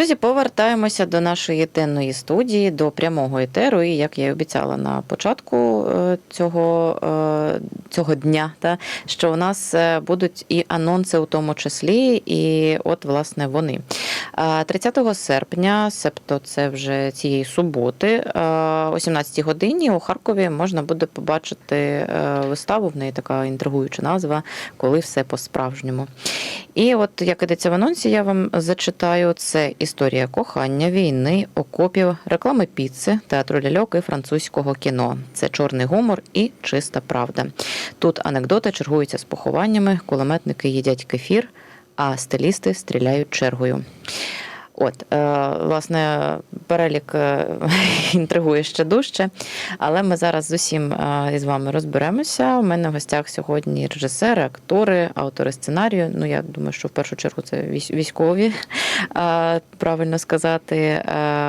Друзі, повертаємося до нашої денної студії, до прямого етеру. І як я й обіцяла на початку е, цього, е, цього дня, та, що у нас е, будуть і анонси у тому числі, і от, власне, вони. Е, 30 серпня, себто це вже цієї суботи, о 17 годині у Харкові можна буде побачити виставу, в неї така інтригуюча назва, коли все по-справжньому. І от як ідеться в анонсі, я вам зачитаю це історія кохання, війни, окопів, реклами піци, театру ляльок і французького кіно. Це чорний гумор і чиста правда. Тут анекдоти чергуються з похованнями, кулеметники їдять кефір, а стилісти стріляють чергою. От, е, власне, перелік е, інтригує ще дужче, але ми зараз з усім е, із вами розберемося. У мене в гостях сьогодні режисери, актори, автори сценарію. Ну, я думаю, що в першу чергу це військ- військові, е, правильно сказати. Е,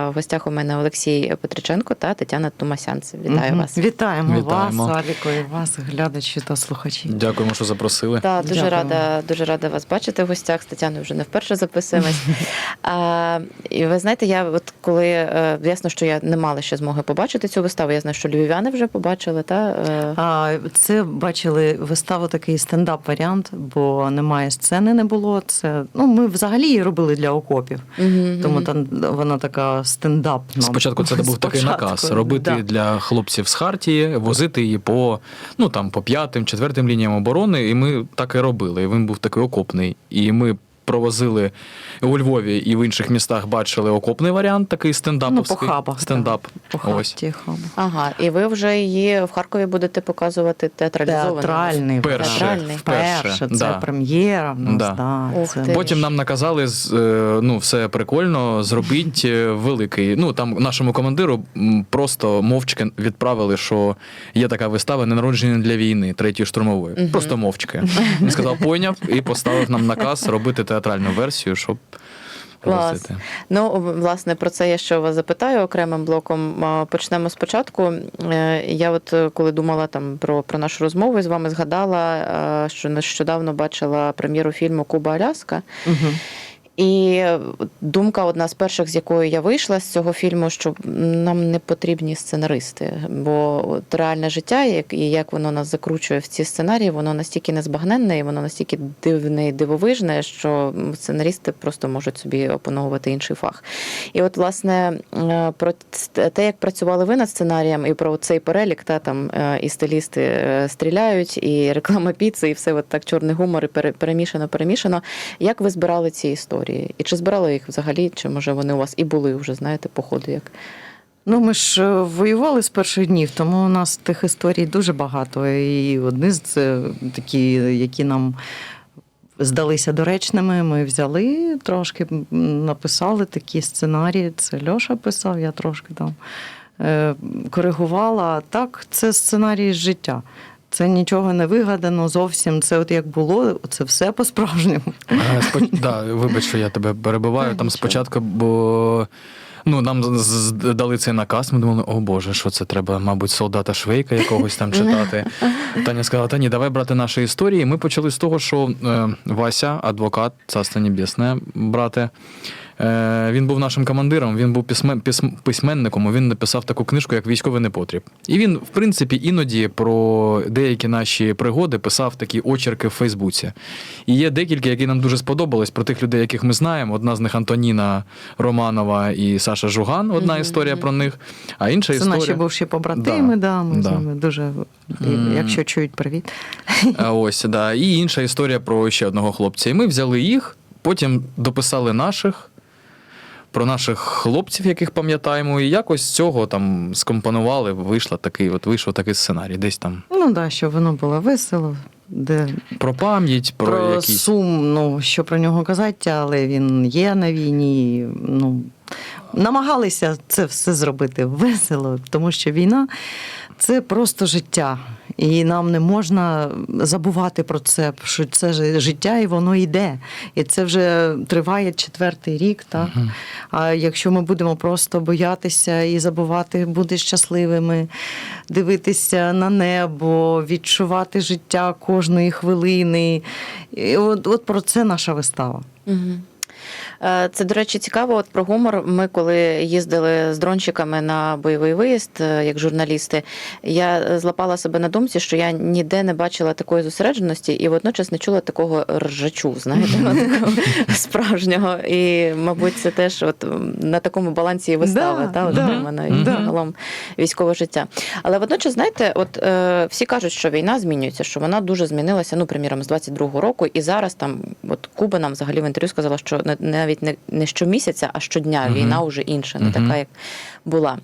В гостях у мене Олексій Петриченко та Тетяна Тумасянцев. Вітаю вас. Вітаємо, Вітаємо. вас, Аліко, і вас, глядачі та слухачі. Дякуємо, що запросили. Так, дуже Дякую. рада, дуже рада вас бачити в гостях. З Тетяною вже не вперше записуємось. А, і ви знаєте, я от коли е, ясно, що я не мала ще змоги побачити цю виставу. Я знаю, що львів'яни вже побачили, та е, А це бачили виставу такий стендап-варіант, бо немає сцени, не було. Це ну ми взагалі її робили для окопів, мгм, тому там вона така стендапна. Спочатку це був такий наказ робити да. для хлопців з Хартії, возити її по ну там по п'ятим, четвертим лініям оборони, і ми так і робили. І він був такий окопний. І ми провозили у Львові і в інших містах бачили окопний варіант, такий ну, по хабах. Стендап. да. По Ось. хаті хаба. Ага, і ви вже її в Харкові будете показувати театралізовано. Театральний Перше, Театральний. вперше, Вперше, це да. прем'єра в нас. Да. Да. Ух це... ти. Потім нам наказали з- е, ну, все прикольно, зробіть е, великий. Ну там нашому командиру м, просто мовчки відправили, що є така вистава ненародження для війни, третьої штурмової. Просто мовчки. Він сказав, пойняв і поставив нам наказ робити театральну версію, щоб Клас. Ну, власне, про це я ще вас запитаю окремим блоком. Почнемо спочатку. Е, Я от е, коли думала там про, про нашу розмову з вами, згадала, е, що нещодавно бачила прем'єру фільму Куба Аляска. Угу. І думка одна з перших, з якою я вийшла з цього фільму, що нам не потрібні сценаристи, бо от реальне життя, як і як воно нас закручує в ці сценарії, воно настільки незбагненне і воно настільки дивне і дивовижне, що сценаристи просто можуть собі опановувати інший фах. І от, власне, е, про те, як працювали ви над сценарієм, і про цей перелік, та там е, і стилісти е, стріляють, і реклама піци, і все от так чорний гумор, і пере- перемішано, перемішано. Як ви збирали ці історії? І чи збирали їх взагалі, чи може вони у вас і були вже, знаєте, по ходу як? Ну, ми ж е, воювали з перших днів, тому у нас тих історій дуже багато. І одні з е, такі, які нам здалися доречними, ми взяли трошки, написали такі сценарії. Це Льоша писав, я трошки там е, коригувала. Так, це сценарій життя. Це нічого не вигадано зовсім. Це от як було, це все по-справжньому. Е, Да, вибач, що я тебе перебиваю. Там спочатку, бо ну, нам дали цей наказ, ми думали, о Боже, що це треба, мабуть, солдата Швейка якогось там читати. Таня сказала, та ні, давай брати наші історії. Ми почали з того, що е, Вася, адвокат, царство небесне, брате. Е, він був нашим командиром, він був письмен, письменником, він написав таку книжку, як Військовий непотріб. І він, в принципі, іноді про деякі наші пригоди писав такі очерки в Фейсбуці. І є декілька, які нам дуже сподобались про тих людей, яких ми знаємо. Одна з них Антоніна Романова і Саша Жуган. Одна Мгм. історія про них. А інша Це історія. наші бувші побратими, Да, да, ми з да. ними дуже, М. якщо чують, привіт. А Ось, да. І інша історія про ще одного хлопця. І ми взяли їх, потім дописали наших. Про наших хлопців, яких пам'ятаємо, і якось з цього там скомпонували, вийшло такий, от вийшов такий сценарій. Десь там Ну так, да, щоб воно було весело, де про пам'ять, про, про, якісь. сум, ну що про нього казати, але він є на війні. Ну намагалися це все зробити весело, тому що війна це просто життя. І нам не можна забувати про це, що це ж життя і воно йде. І це вже триває четвертий рік. Так? Мгм. А якщо ми будемо просто боятися і забувати бути щасливими, дивитися на небо, відчувати життя кожної хвилини. І от, от про це наша вистава. Угу. Е, Це, до речі, цікаво. От про гумор. Ми коли їздили з дрончиками на бойовий виїзд, е, як журналісти, я злапала себе на думці, що я ніде не бачила такої зосередженості і водночас не чула такого ржачу, знаєте, такого справжнього. І, мабуть, це теж от на такому балансі і вистави, Да, та, от, да, да. загалом військове життя. Але водночас, знаєте, от е, всі кажуть, що війна змінюється, що вона дуже змінилася, ну, приміром, з 22-го року, і зараз там, от Куба нам взагалі в інтерв'ю сказала, що не- навіть не, не щомісяця, а щодня Мгм. війна вже інша, не Мгм. така, як була.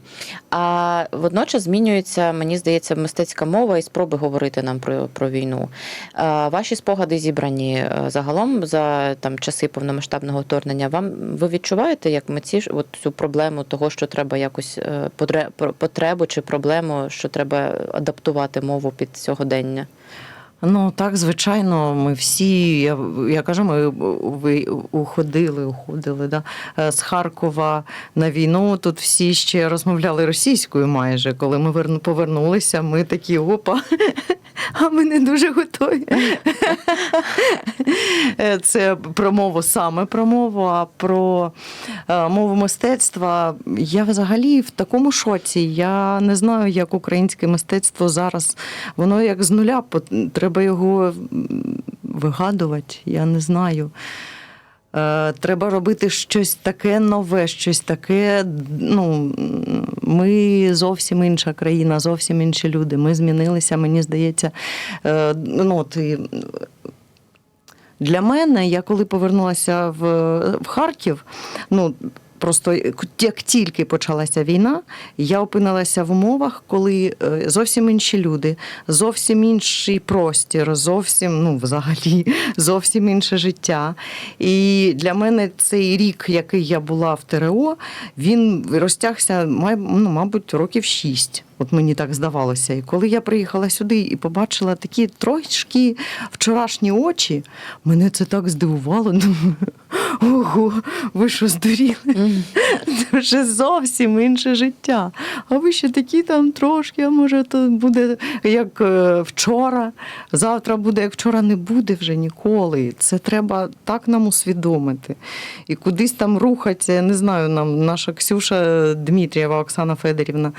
А водночас змінюється, мені здається, мистецька мова і спроби говорити нам про, про війну. А, ваші спогади зібрані е, загалом за там часи повномасштабного вторгнення. Вам ви відчуваєте, як митці от цю проблему того, що треба якось е, потребу чи проблему, що треба адаптувати мову під сьогодення? Ну так, звичайно, ми всі, я, я кажу, ми ви уходили, уходили да, е, з Харкова на війну. Тут всі ще розмовляли російською майже. Коли ми верну- повернулися, ми такі опа. А ми не дуже готові. Це про мову саме про мову, а про е, мову мистецтва. Я взагалі в такому шоці. Я не знаю, як українське мистецтво зараз. Воно як з нуля, пот- треба його вигадувати, я не знаю. Е, Треба робити щось таке нове, щось таке. Ну, ми зовсім інша країна, зовсім інші люди. Ми змінилися, мені здається. Е, Ну, от, для мене, я коли повернулася в, в Харків, ну. Просто як тільки почалася війна, я опинилася в умовах, коли е, зовсім інші люди, зовсім інший простір, зовсім, ну, взагалі, зовсім інше життя. І для мене цей рік, який я була в ТРО, він розтягся, ну, мабуть, років шість. От мені так здавалося. І коли я приїхала сюди і побачила такі трошки вчорашні очі, мене це так здивувало. Ого, ви що здуріли? Це вже зовсім інше життя. А ви ще такі там трошки, а може, то буде як е, вчора, завтра буде, як вчора не буде вже ніколи. Це треба так нам усвідомити. І кудись там рухатися, я не знаю, нам наша Ксюша Дмитрієва, Оксана Федорівна,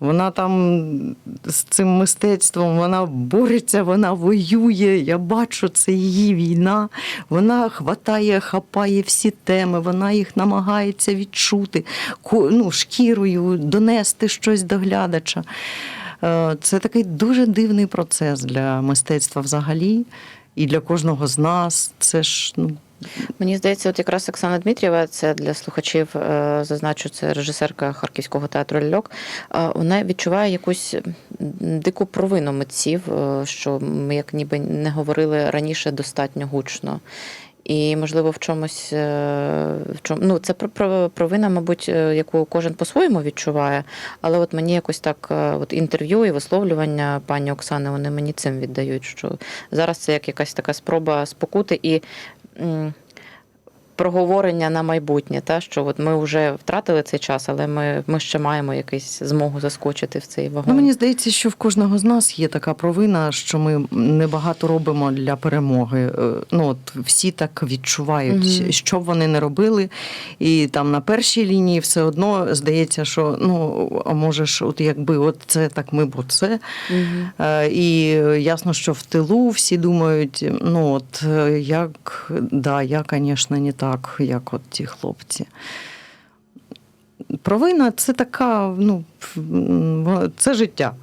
вона там з цим мистецтвом, вона бореться, вона воює. Я бачу, це її війна. Вона хватає, хапає всі теми, вона їх намагається відчути, ну, шкірою, донести щось до глядача. Е, Це такий дуже дивний процес для мистецтва взагалі. І для кожного з нас це ж ну, Мені здається, от якраз Оксана Дмитрієва, це для слухачів, е, зазначу, це режисерка Харківського театру Ляльок. е, Вона відчуває якусь дику провину митців, е, що ми як ніби не говорили раніше достатньо гучно. І, можливо, в чомусь в чому ну це про, про провина, мабуть, яку кожен по-своєму відчуває. Але от мені якось так, от інтерв'ю і висловлювання пані Оксани, вони мені цим віддають, що зараз це як якась така спроба спокути і м, проговорення на майбутнє, та що от ми вже втратили цей час, але ми, ми ще маємо якийсь змогу заскочити в цей вагон. Ну, мені здається, що в кожного з нас є така провина, що ми небагато робимо для перемоги. Е, Ну, от всі так відчувають, Мгм. що б вони не робили. І там на першій лінії все одно здається, що ну, а може ж, от якби от це, так ми б оце. Мгм. Е, І ясно, що в тилу всі думають, ну от як, да, я, звісно, не так, як от ті хлопці. Провина це така, ну, це життя.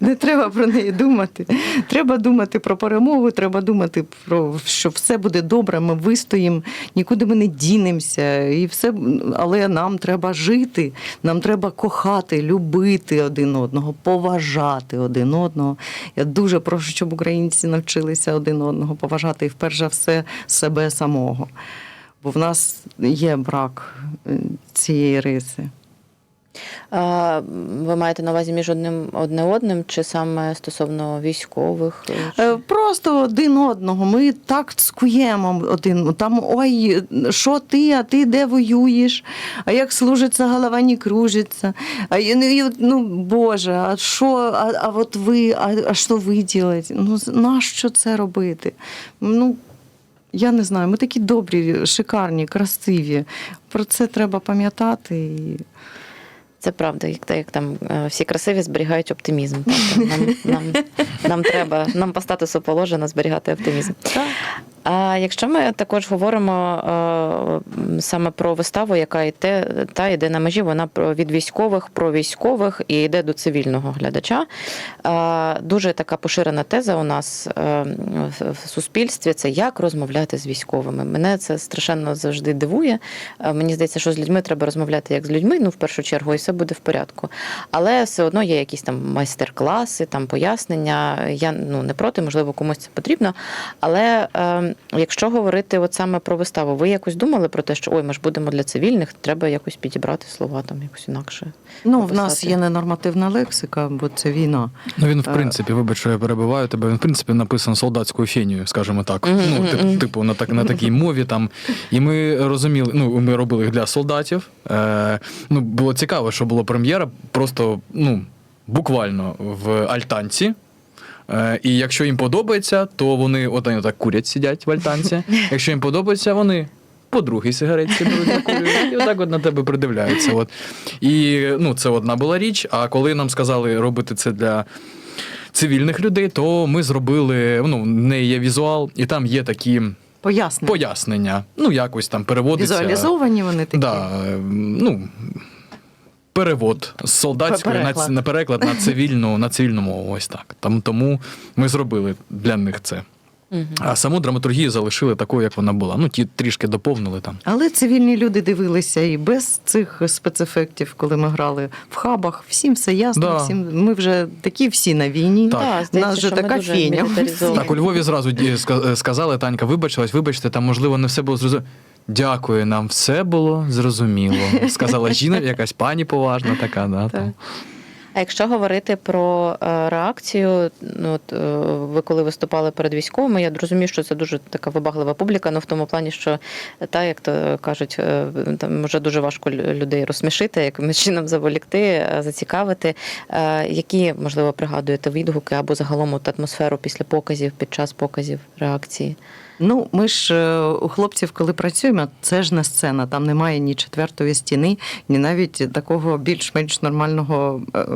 Не треба про неї думати. Треба думати про перемогу, треба думати про що все буде добре, ми вистоїмо, нікуди ми не дінемося. І все, але нам треба жити, нам треба кохати, любити один одного, поважати один одного. Я дуже прошу, щоб українці навчилися один одного поважати і вперше за все себе самого. Бо в нас є брак е, цієї риси. Ви маєте на увазі між одним одне одним, чи саме стосовно військових? Чи- Е, Просто один одного. Ми так цкуємо один. Там ой, що ти, а ти де воюєш? А як служиться, голова не кружиться. А ну, ну Боже, а що, а, а от ви, а, а що ви робите? Ну, нащо це робити? Ну, Я не знаю, ми такі добрі, шикарні, красиві. Про це треба пам'ятати. І... Це правда, як, як там е, всі красиві зберігають оптимізм. Нам, нам, нам треба, нам по статусу положено зберігати оптимізм. А якщо ми також говоримо е, саме про виставу, яка йде, та йде на межі, вона від військових про військових і йде до цивільного глядача. Е, дуже така поширена теза у нас е, в- суспільстві це як розмовляти з військовими. Мене це страшенно завжди дивує. Мені здається, що з людьми треба розмовляти як з людьми, ну в першу чергу, і все буде в порядку. Але все одно є якісь там майстер-класи, там пояснення. Я ну не проти, можливо, комусь це потрібно. Але е, якщо говорити от саме про виставу, ви якось думали про те, що ой, ми ж будемо для цивільних, треба якось підібрати слова там якось інакше. Ну, в нас є ненормативна лексика, бо це війна. Ну він, в Е. принципі, вибач, що я перебиваю тебе. Він в принципі написаний солдатською фенією, скажімо так. Ну, тип- типу, на так на такій мові там. І ми розуміли, ну ми робили їх для солдатів. Е, ну було цікаво, що була прем'єра, просто ну буквально в альтанці. Е, і якщо їм подобається, то вони от вони так курять, сидять в альтанці. Якщо їм подобається, вони по другій сигаретці беруть закурюють, і отак от на тебе придивляються. От. І ну, це одна була річ. А коли нам сказали робити це для цивільних людей, то ми зробили. Ну, в неї є візуал, і там є такі Пояснення. пояснення. Ну, якось там переводиться. Візуалізовані вони такі. Да, е, ну, перевод з солдатської на, Переклад. на переклад на цивільну, на цивільну мову. Ось так. Там, тому ми зробили для них це. А саму драматургію залишили такою, як вона була. Ну, ті трішки доповнили там. Але цивільні люди дивилися і без цих спецефектів, коли ми грали в хабах. Всім все ясно. Да. Всім ми вже такі всі на війні. Так. Да, У здається, нас же що ми така феня. Так, у Львові зразу е, сказали, Танька, вибачилась, вибачте, там, можливо, не все було зрозуміло. Дякую, нам все було зрозуміло. Сказала жіна, якась пані поважна така. Да, там. А якщо говорити про е, реакцію, ну от е, ви коли виступали перед військовими, я розумію, що це дуже така вибаглива публіка, ну в тому плані, що та як то кажуть, е, там вже дуже важко людей розсмішити, якимось чином заволікти, зацікавити. Які можливо пригадуєте відгуки або загалом от атмосферу після показів, під час показів реакції? Ну, ми ж е, у хлопців, коли працюємо, це ж не сцена. Там немає ні четвертої стіни, ні навіть такого більш-менш нормального е,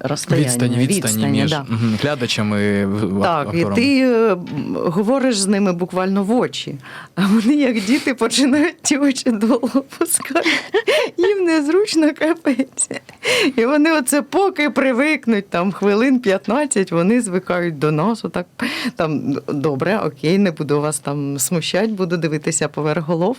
розстояння. Відстані, відстані між да. глядачами Так, і ти е, говориш з ними буквально в очі, а вони, як діти, починають ті очі долу опускати. Їм незручно капець. І вони оце поки привикнуть, там хвилин 15, вони звикають до нас. Отак, там, добре, окей, не буду вас там смущати, буду дивитися поверх голов.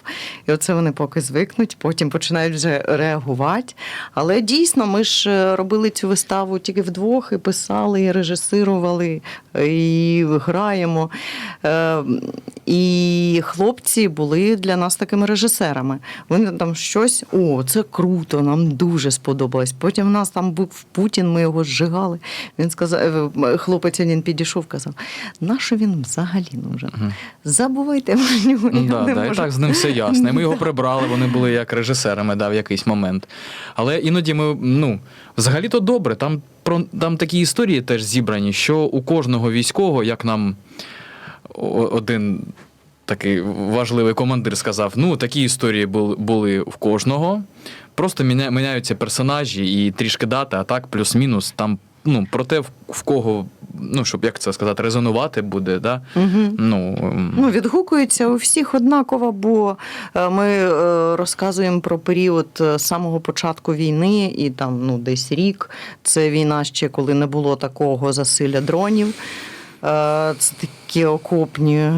І оце вони поки звикнуть, потім починають вже реагувати. Але дійсно, ми ж е, робили цю виставу тільки вдвох, і писали, і режисирували, і граємо. Е, І хлопці були для нас такими режисерами. Вони там щось, о, це круто, нам дуже сподобалось. Потім в нас там був Путін, ми його зжигали. Він сказав, е, хлопець він підійшов, казав, нащо він взагалі нужен? Мгм. Забувайте про нього. Ну, я да, да, і так з ним все ясно. І ми його прибрали, вони були як режисерами да, в якийсь момент. Але іноді ми, ну, взагалі-то добре. Там, про, там такі історії теж зібрані, що у кожного військового, як нам один такий важливий командир сказав: ну, такі історії були, були в кожного. Просто міняються персонажі і трішки дати, а так, плюс-мінус, там. Ну, про те, в, в кого, ну, щоб як це сказати, резонувати буде, да? Мгм. Ну, ем, Ну, відгукується у всіх однаково, бо е, ми е, розказуємо про період е, самого початку війни, і там ну, десь рік. Це війна ще коли не було такого засилля дронів. Це такі окопні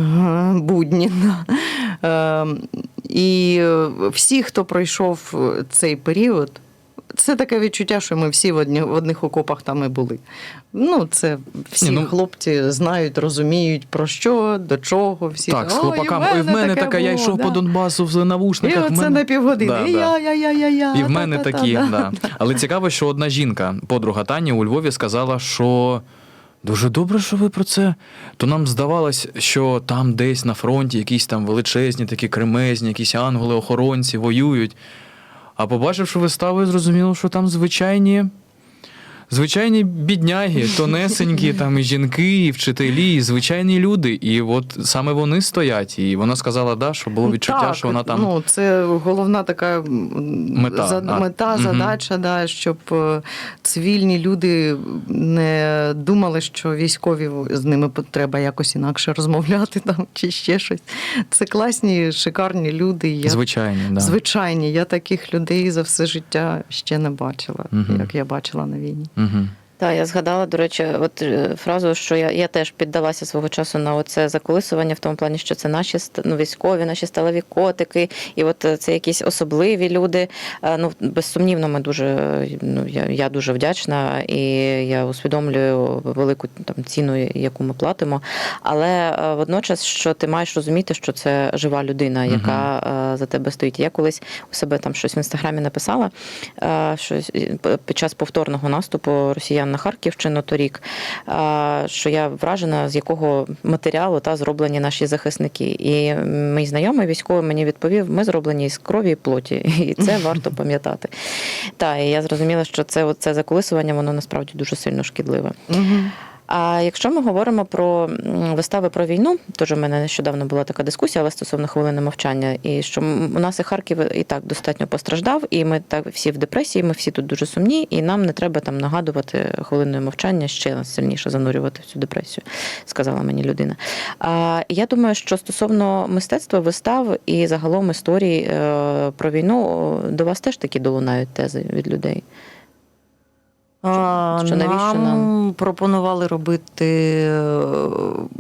будні. Е, І всі, хто пройшов цей період, це таке відчуття, що ми всі в одні- в одних окопах там і були. Ну, це всі Ні, ну- хлопці знають, розуміють про що, до чого, всі Так, з «Ой, хлопаками. Ой, в мене таке така, я було, йшов да». по Донбасу в І навушниках. в оце мене... на півгодини. Да, і да. я, я, я, я, я. І в мене та-та-та, такі, да. да. Але цікаво, що одна жінка, подруга Тані у Львові, сказала, що дуже добре, що ви про це. То нам здавалось, що там десь на фронті якісь там величезні, такі кремезні, якісь ангели-охоронці воюють. А побачивши виставу, зрозуміло, що там звичайні. Звичайні бідняги, тонесенькі, там і жінки, і вчителі, і звичайні люди. І от саме вони стоять. І вона сказала, да, що було відчуття, Так, що вона там. Ну, це головна така Мета, за- да. мета задача, да, щоб е, цивільні люди не думали, що військові з ними треба якось інакше розмовляти там чи ще щось. Це класні, шикарні люди. Я, Звичайні, да. Звичайні, я таких людей за все життя ще не бачила, Мгм. як я бачила на війні. Угу. Так, я згадала, до речі, от е, фразу, що я, я теж піддалася свого часу на оце заколисування, в тому плані, що це наші ну, військові, наші сталеві котики, і от е, це якісь особливі люди. Е, Ну, безсумнівно, ми дуже ну, я, я дуже вдячна і я усвідомлюю велику там ціну, яку ми платимо. Але водночас, що ти маєш розуміти, що це жива людина, яка е, за тебе стоїть. Я колись у себе там щось в інстаграмі написала, щось е, під час повторного наступу росіян на Харківщину торік, е, що я вражена, з якого матеріалу та зроблені наші захисники. І мій знайомий військовий мені відповів: ми зроблені з крові і плоті, і це варто пам'ятати. Та і я зрозуміла, що це, це заколисування, воно насправді дуже сильно шкідливе. А якщо ми говоримо про вистави про війну, теж в мене нещодавно була така дискусія, але стосовно хвилини мовчання, і що у нас і Харків і так достатньо постраждав, і ми так всі в депресії, ми всі тут дуже сумні, і нам не треба там нагадувати хвилиною мовчання ще сильніше занурювати в цю депресію, сказала мені людина. А я думаю, що стосовно мистецтва, вистав і загалом історій е, про війну до вас теж такі долунають тези від людей. А, що навіщо нам, пропонували робити е,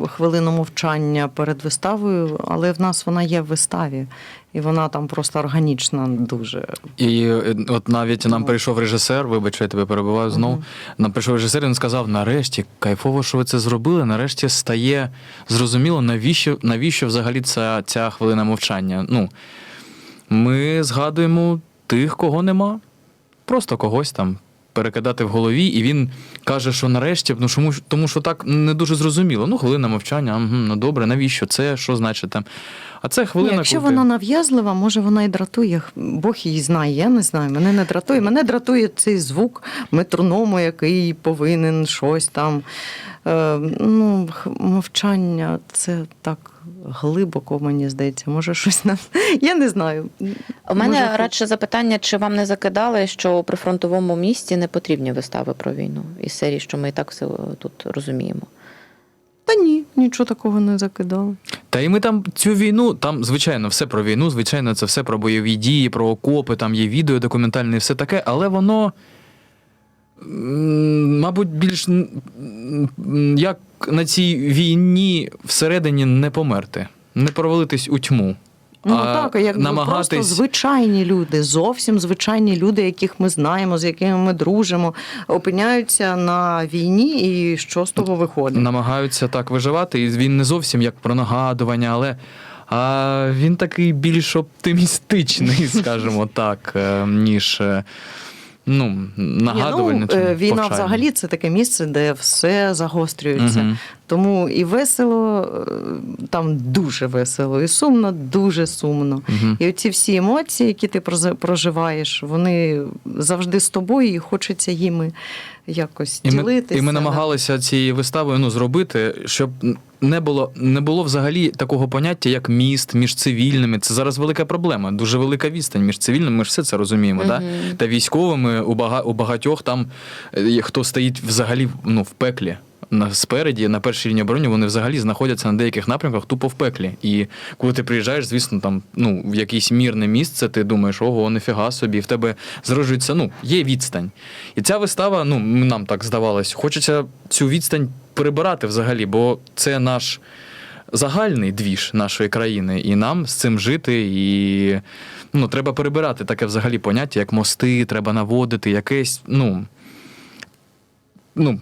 хвилину мовчання перед виставою, але в нас вона є в виставі, і вона там просто органічна дуже. І е, от навіть нам прийшов режисер, вибач, я тебе перебуваю знову. Мгм. Нам прийшов режисер, і він сказав: нарешті, кайфово, що ви це зробили. Нарешті стає зрозуміло, навіщо, навіщо взагалі ця, ця хвилина мовчання. Ну, ми згадуємо тих, кого нема. Просто когось там перекидати в голові, і він каже, що нарешті, ну чому тому що так не дуже зрозуміло. Ну, хвилина мовчання, угу, ну добре, навіщо це? Що значить там? А це Ні, хвилина. якщо коли вона нав'язлива, може вона і дратує. Бог її знає, я не знаю. Мене не дратує. Мене дратує цей звук метроному, який повинен щось там. Е, ну, мовчання це так глибоко, мені здається. Може, щось нам. Я не знаю. У мене Може, радше запитання, чи вам не закидали, що у прифронтовому місті не потрібні вистави про війну із серії, що ми і так все е, тут розуміємо. Та ні, нічого такого не закидали. Та і ми там цю війну, там, звичайно, все про війну, звичайно, це все про бойові дії, про окопи, там є відео документальне, і все таке, але воно, мабуть, більш як на цій війні всередині не померти, не провалитись у тьму. Ну а так, як просто звичайні люди, зовсім звичайні люди, яких ми знаємо, з якими ми дружимо, опиняються на війні, і що з того виходить? намагаються так виживати, і він не зовсім як про нагадування, але а він такий більш оптимістичний, скажімо так, е, ніж е, ну, нагадувальне. Ні, ну, е, війна повчальний. взагалі це таке місце, де все загострюється. Мгм. Тому і весело, е, там дуже весело, і сумно, дуже сумно. Мгм. І оці всі емоції, які ти проживаєш, вони завжди з тобою, і хочеться їми якось І ми, і ми намагалися цією виставою ну, зробити, щоб не було, не було взагалі такого поняття, як міст між цивільними. Це зараз велика проблема, дуже велика відстань між цивільними. Ми ж все це розуміємо. Да? Та військовими у, бага, у багатьох там, е, хто стоїть взагалі ну, в пеклі. Спереді, на першій лінії оборони, вони взагалі знаходяться на деяких напрямках тупо в пеклі. І коли ти приїжджаєш, звісно, там ну в якесь мірне місце, ти думаєш, ого, нефіга собі, в тебе зароджується, ну, є відстань. І ця вистава, ну нам так здавалось, хочеться цю відстань прибирати взагалі, бо це наш загальний двіж нашої країни, і нам з цим жити. І ну, треба перебирати таке взагалі поняття, як мости, треба наводити якесь, ну. Ну,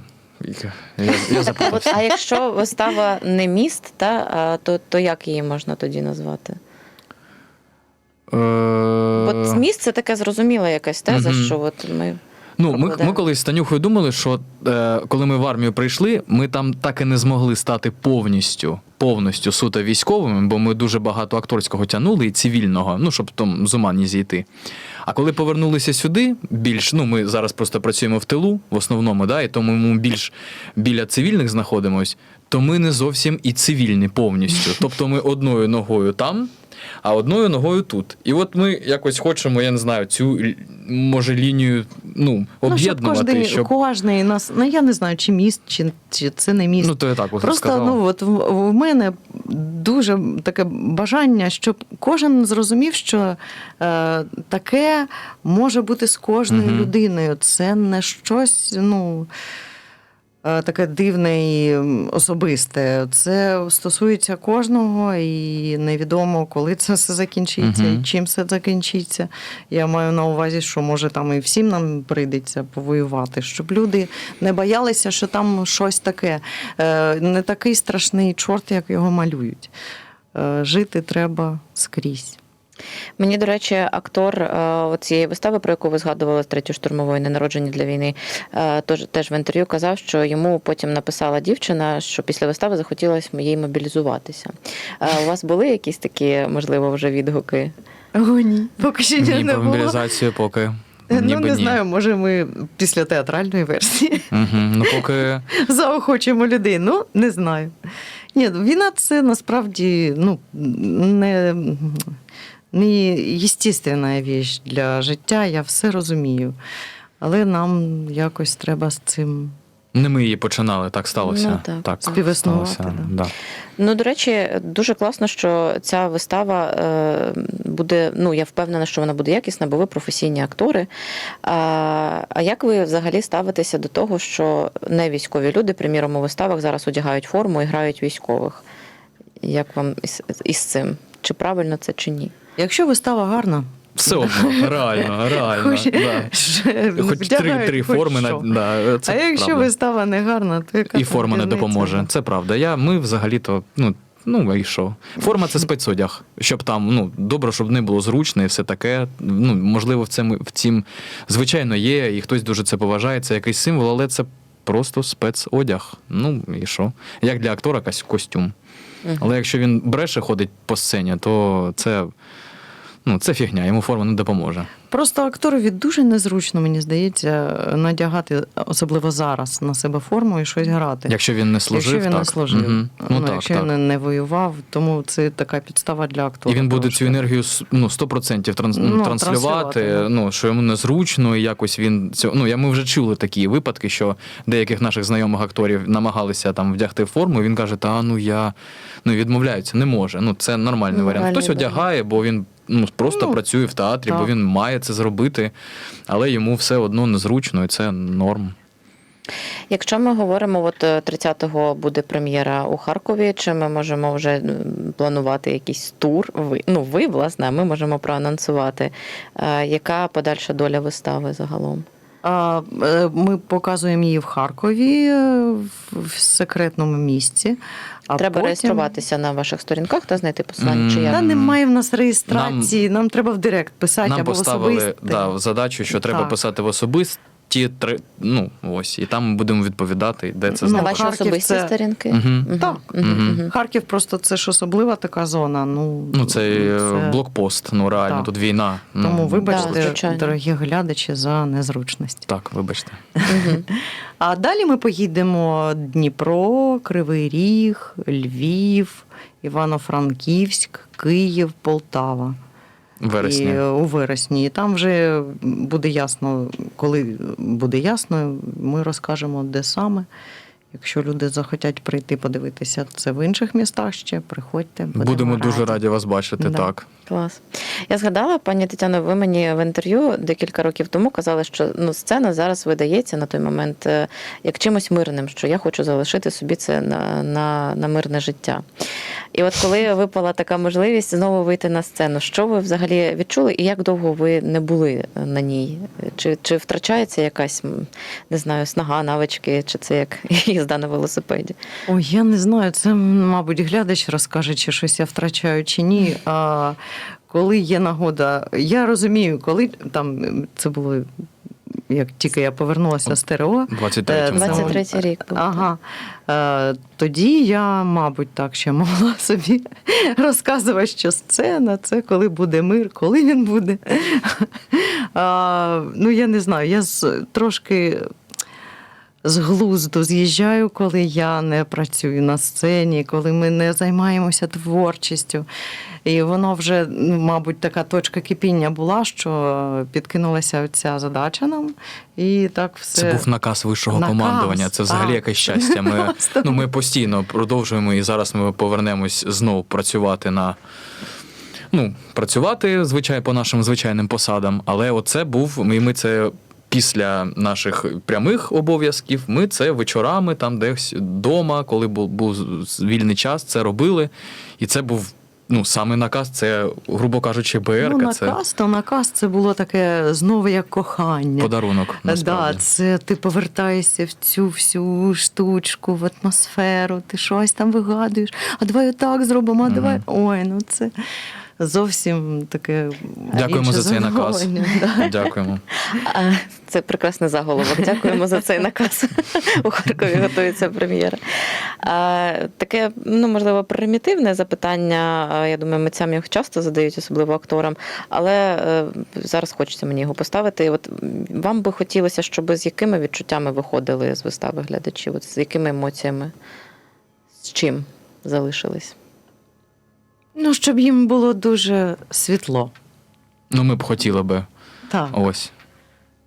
я, я запутався. а якщо вистава не міст, та, а, то, то як її можна тоді назвати? Е, От міст це таке зрозуміла якась теза, Мгм. що от ми. Ну, ми, ми колись з Танюхою думали, що е, коли ми в армію прийшли, ми там так і не змогли стати повністю, повністю суто військовими, бо ми дуже багато акторського тягнули і цивільного, ну щоб там з ума не зійти. А коли повернулися сюди, більш ну ми зараз просто працюємо в тилу в основному, да, і тому ми більш біля цивільних знаходимось, то ми не зовсім і цивільні повністю. Тобто ми одною ногою там. А одною ногою тут. І от ми якось хочемо, я не знаю, цю може лінію ну, об'єднувати, Ну, щоб щоб. кожний, кожний нас, ну я не знаю, чи міст, чи, чи це не міст. Ну, то я так от Просто сказав. ну от в, в мене дуже таке бажання, щоб кожен зрозумів, що е, таке може бути з кожною Мгм. людиною. Це не щось, ну. Е, Таке дивне і особисте. Це стосується кожного, і невідомо, коли це все закінчиться, Мгм. і чим це закінчиться. Я маю на увазі, що може там і всім нам прийдеться повоювати, щоб люди не боялися, що там щось таке, е, не такий страшний чорт, як його малюють. Е, Жити треба скрізь. Мені, до речі, актор е, цієї вистави, про яку ви згадували з третьої штурмової ненароджені для війни, е, теж в інтерв'ю казав, що йому потім написала дівчина, що після вистави захотілося їй мобілізуватися. Е, У вас були якісь такі, можливо, вже відгуки? О, ні. Поки що Ні, не про було. мобілізацію поки. Ну, не ні. знаю, може, ми після театральної версії Угу. Ну, поки заохочуємо людей. Ну, не знаю. Ні, війна це насправді ну, не, не естественна віч для життя, я все розумію. Але нам якось треба з цим. не ми її починали, так сталося. Ну, так, так. Співіснувати, сталося, да. Да. Ну, до речі, дуже класно, що ця вистава е, буде. Ну, я впевнена, що вона буде якісна, бо ви професійні актори. А, а як ви взагалі ставитеся до того, що не військові люди, приміром, у виставах зараз одягають форму і грають військових? Як вам із, із цим? Чи правильно це, чи ні? Якщо вистава гарна, Все одно, реально, реально. хоч, да. Хоч три, три хоч форми на що. да, це а якщо правда. вистава не гарна, то яка і форма не допоможе. Це правда. Я, ми взагалі-то, ну. Ну, і що? Форма це спецодяг. Щоб там, ну, добре, щоб не було зручно і все таке. Ну, можливо, в цьому в цім, звичайно, є, і хтось дуже це поважає, це якийсь символ, але це просто спецодяг. Ну і що? Як для актора костюм. Але якщо він бреше ходить по сцені, то це, ну, це фігня, йому форма не допоможе. Просто акторові дуже незручно, мені здається, надягати, особливо зараз, на себе форму і щось грати. Якщо він не служив, якщо він так. не служив, Мгм. ну, Ну, так, якщо так. він не- воював, тому це така підстава для актора. І він буде цю енергію ну, 100% транс, Ну, транслювати, транслювати, ну, що йому незручно, і якось він цього. Ну, я, ми вже чули такі випадки, що деяких наших знайомих акторів намагалися там вдягти форму, і він каже, та ну я ну, відмовляються, не може. Ну, це нормальний Нормальний варіант. Хтось одягає, бо він ну, просто Ну, працює в театрі, бо він має це зробити, але йому все одно незручно, і це норм. Якщо ми говоримо, от е, 30-го буде прем'єра у Харкові, чи ми можемо вже планувати якийсь тур? Ви ну ви власне, ми можемо проанонсувати. Е, Яка подальша доля вистави загалом? Е, Ми показуємо її в Харкові е, в- в секретному місці. А Треба потім... реєструватися на ваших сторінках та знайти посилання. Чи я? Та немає в нас реєстрації, нам, треба в Директ писати Нам або поставили особисто. да, задачу, що треба Так. писати в особисті. Три, ну ось, і там ми будемо відповідати, де це Ну, на ваші Харків особисті це- сторінки? Мгм. Мгм, Так. мгм. Харків просто це ж особлива така зона. Ну, Ну, це, е, це- блокпост, ну реально, Так. тут війна. Тому ну, вибачте, Да, звичайно. дорогі глядачі, за незручність. Так, вибачте. Мгм. А далі ми поїдемо Дніпро, Кривий Ріг, Львів, Івано-Франківськ, Київ, Полтава. Вересні. І е, у вересні. І там вже буде ясно, коли буде ясно, ми розкажемо, де саме. Якщо люди захотять прийти подивитися це в інших містах ще, приходьте. Будемо дуже раді вас бачити, Да. так. Клас. Я згадала, пані Тетяно, ви мені в інтерв'ю декілька років тому казали, що ну, сцена зараз видається на той момент е, як чимось мирним, що я хочу залишити собі це на, на, на мирне життя. І от коли випала така можливість знову вийти на сцену, що ви взагалі відчули і як довго ви не були на ній? Чи, чи втрачається якась, не знаю, снага, навички, чи це як їзда на велосипеді? Ой, я не знаю, це, мабуть, глядач розкаже, чи щось я втрачаю, чи ні. А коли є нагода, я розумію, коли там це було як тільки я повернулася з ТРО, 23-му. Це- 23 рік був. Ага. Е, тоді я, мабуть, так ще могла собі розказувати, що сцена це коли буде мир, коли він буде. Ну, я не знаю, я трошки з глузду з'їжджаю, коли я не працюю на сцені, коли ми не займаємося творчістю. І воно вже, ну, мабуть, така точка кипіння була, що підкинулася ця задача нам. І так все. Це був наказ вищого Наказ, командування. Це взагалі так. якесь щастя. Ми, ну, ми постійно продовжуємо і зараз ми повернемось знову працювати на. Ну, працювати, звичайно, по нашим звичайним посадам, але оце був, і ми це після наших прямих обов'язків, ми це вечорами, там десь вдома, коли був, був вільний час, це робили. І це був ну, саме наказ, це, грубо кажучи, БРК, ну, це наказ, то наказ це було таке знову як кохання. подарунок. Да, це ти повертаєшся в цю всю штучку, в атмосферу, ти щось там вигадуєш, а давай отак зробимо, а давай. Ой, ну це зовсім таке. Дякуємо за цей наказ. да. Дякуємо. Це прекрасний заголовок. Дякуємо за цей наказ. У Харкові готується прем'єра. Таке, ну можливо, примітивне запитання. Я думаю, митцям його часто задають, особливо акторам. Але е, зараз хочеться мені його поставити. От вам би хотілося, щоб з якими відчуттями виходили з вистави глядачі? От з якими емоціями? З чим залишились? Ну, щоб їм було дуже світло. Ну, ми б хотіли би. Так. Ось.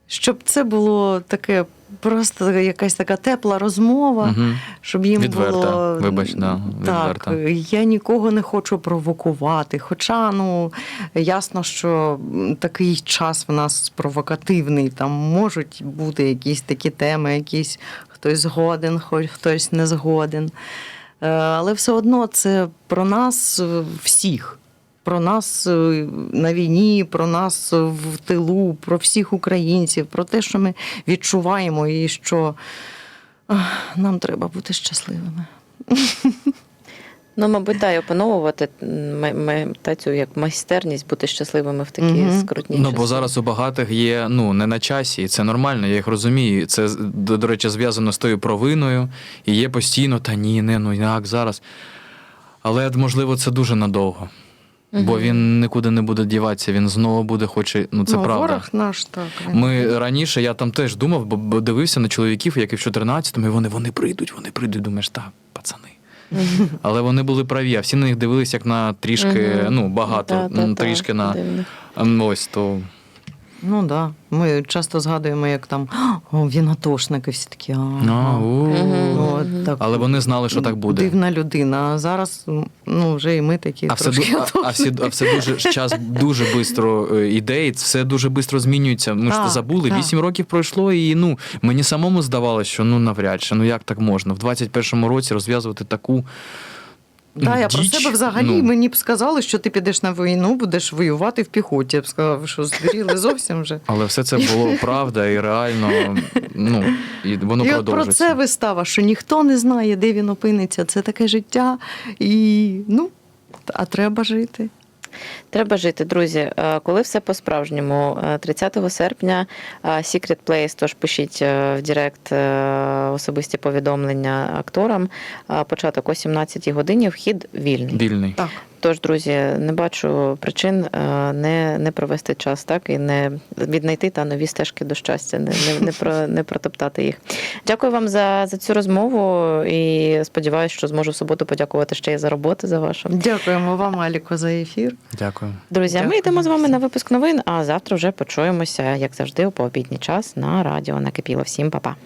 Щоб це було таке просто якась така тепла розмова. Угу. Щоб їм Відверта, було вибач, да, так, я нікого не хочу провокувати. Хоча ну ясно, що такий час в нас провокативний. Там можуть бути якісь такі теми, якісь хтось згоден, хтось не згоден. Е, Але все одно це про нас е, всіх. Про нас е, на війні, про нас в тилу, про всіх українців, про те, що ми відчуваємо, і що нам треба бути щасливими. Ну, мабуть, да, і опановувати м, м, та цю як майстерність бути щасливими в такі Мгм. скрутні Ну, часи. бо зараз у багатих є ну не на часі, і це нормально, я їх розумію. Це до, до речі, зв'язано з тою провиною, і є постійно, та ні, не ну як зараз. Але можливо, це дуже надовго. Бо він нікуди не буде діватися, він знову буде хоче. Ну це ну, правда. Ворог наш так. Ми раніше, я там теж думав, бо, бо дивився на чоловіків, які в 14-му, і вони, вони прийдуть, вони прийдуть. Думаєш, та, пацани. Але вони були праві, а всі на них дивилися як на трішки, ну, багато, трішки на ось то. Ну так. Да. Ми часто згадуємо, як там о, він атошник, і всі такі. А, от так, Але вони знали, що так буде. Дивна людина. А зараз ну, вже і ми такі А все, трошки а, а, всі, а все дуже час дуже швидко іде, і все дуже швидко змінюється. Ми ж Так, забули. Вісім років пройшло, і ну мені самому здавалося, що ну навряд чи ну як так можна в 21-му році розв'язувати таку. Да, я про діч. себе взагалі Ну, мені б сказали, що ти підеш на війну, будеш воювати в піхоті. Я б сказала, ви що здуріли зовсім вже. Але все це було правда і реально. Ну і воно і от про продовжиться. це вистава, що ніхто не знає, де він опиниться. Це таке життя. І ну, а треба жити. Треба жити, друзі. Е, Коли все по-справжньому, Е, 30 серпня е, Secret Place, тож пишіть е, в Директ е, особисті повідомлення акторам. Е, Початок о 17 годині, вхід вільний. Вільний. Так. Тож, друзі, не бачу причин е, не, не провести час так і не віднайти та нові стежки до щастя, не, не, не, про, не протоптати їх. Дякую вам за, за цю розмову і сподіваюся, що зможу в суботу подякувати ще й за роботу за вашу. Дякуємо вам, Аліко, за ефір. Дякую. Друзі, а ми йдемо з вами на випуск новин, а завтра вже почуємося, як завжди, у пообідній час на радіо накипіло. Всім па-па.